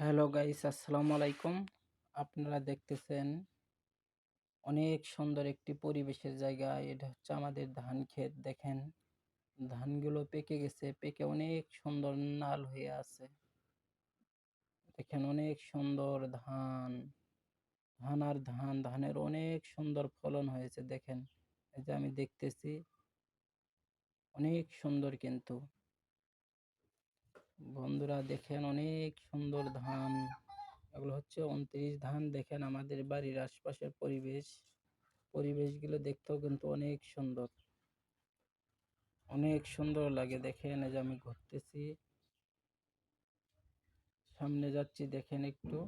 Hello guys, আসসালামু আলাইকুম। আপনারা দেখতেছেন অনেক সুন্দর একটি পরিবেশের জায়গা। এটা হচ্ছে আমাদের ধান ক্ষেত। দেখেন, ধানগুলো পেকে গেছে, পেকে অনেক সুন্দর নাল হয়ে আছে। দেখেন, অনেক সুন্দর ধান। ধান আর ধান, ধানের অনেক সুন্দর ফলন হয়েছে। দেখেন, এই যে আমি দেখতেছি, অনেক সুন্দর কিন্তু। বন্ধুরা দেখেন অনেক সুন্দর ধান। এগুলো হচ্ছে উনত্রিশ ধান। দেখেন আমাদের বাড়ির আশপাশের পরিবেশ। পরিবেশগুলো দেখতেও কিন্তু অনেক সুন্দর। অনেক সুন্দর লাগে। দেখেন এই যে আমি ঘুরতেছি। সামনে যাচ্ছি, দেখেন একটু।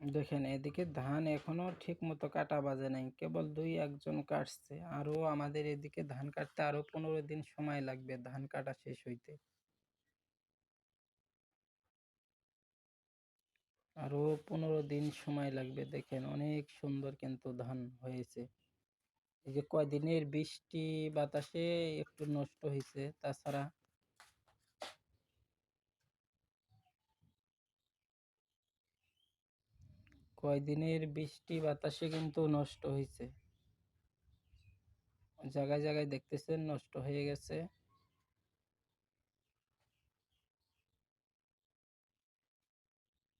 দেখেন, এদিকে ধান এখনও ঠিক মতো কাটা বাজে নাই, কেবল দুই একজন কাটছে। আরও আমাদের এদিকে ধান কাটতে আরও পনেরো দিন সময় লাগবে ধান কাটা শেষ হইতে। আরও পনেরো দিন সময় লাগবে, দেখেন অনেক সুন্দর কিন্তু ধান হয়েছে। এই যে কয়দিনের বৃষ্টি বাতাসে একটু নষ্ট হয়েছে তাছাড়া কয়দিনের বৃষ্টি বাতাসে কিন্তু নষ্ট হয়েছে জায়গায় জায়গায় দেখতেছেন, নষ্ট হয়ে গেছে।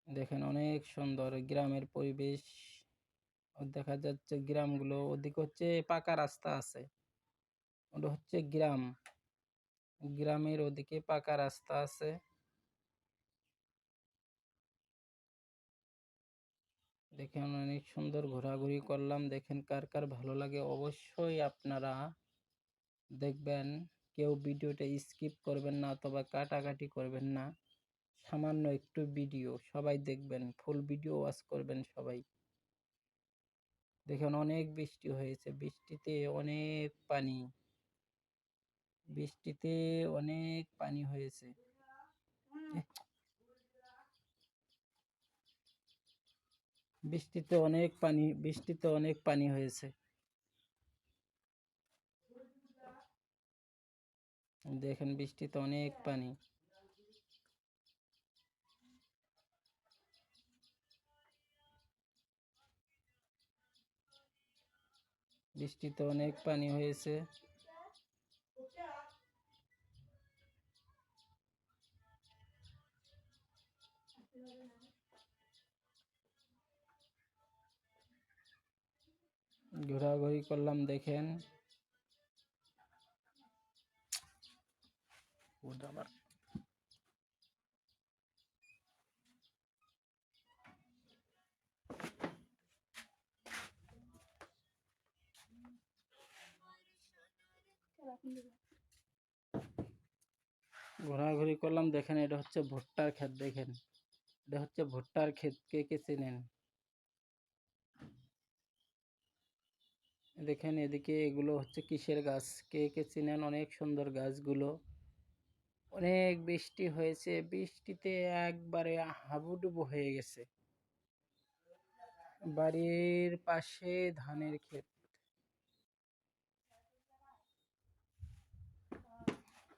দেখেন অনেক সুন্দর গ্রামের পরিবেশ। দেখা যাচ্ছে গ্রামগুলো ওদিকে হচ্ছে পাকা রাস্তা আছে। ওটা হচ্ছে গ্রাম। গ্রামের ওদিকে পাকা রাস্তা আছে। দেখেন অনেক সুন্দর ঘোরাঘুরি করলাম। দেখেন কার কার ভালো লাগে অবশ্যই আপনারা দেখবেন। কেউ ভিডিওটা স্কিপ করবেন না অথবা কাটাকাটি করবেন না। সামান্য একটু ভিডিও, সবাই দেখবেন, ফুল ভিডিও ওয়াচ করবেন সবাই। দেখেন অনেক বৃষ্টি হয়েছে, বৃষ্টিতে অনেক পানি। বৃষ্টিতে অনেক পানি হয়েছে। বৃষ্টিতে অনেক পানি, বৃষ্টিতে অনেক পানি হয়েছে। দেখেন বৃষ্টিতে অনেক পানি। বৃষ্টিতে অনেক পানি হয়েছে। ঘোরাঘুরি করলাম, দেখেন। ঘোরাঘুরি করলাম, দেখেন, এটা হচ্ছে ভুট্টার ক্ষেত, দেখেন। এটা হচ্ছে ভুট্টার ক্ষেত, কে কে চেনেন? দেখেন এদিকে এগুলো হচ্ছে কিসের গাছ? কে কে চিনেন? অনেক সুন্দর গাছগুলো। অনেক বৃষ্টি হয়েছে। বৃষ্টিতে একবারে হাবুডুবু হয়ে গেছে। বাড়ির পাশে ধানের ক্ষেত।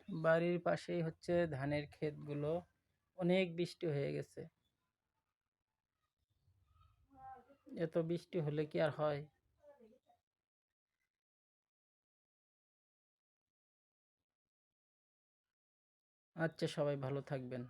বাড়ির পাশেই হচ্ছে ধানের ক্ষেতগুলো। অনেক বৃষ্টি হয়ে গেছে। এত বৃষ্টি হলে কি আর হয়? আচ্ছা সবাই ভালো থাকবেন।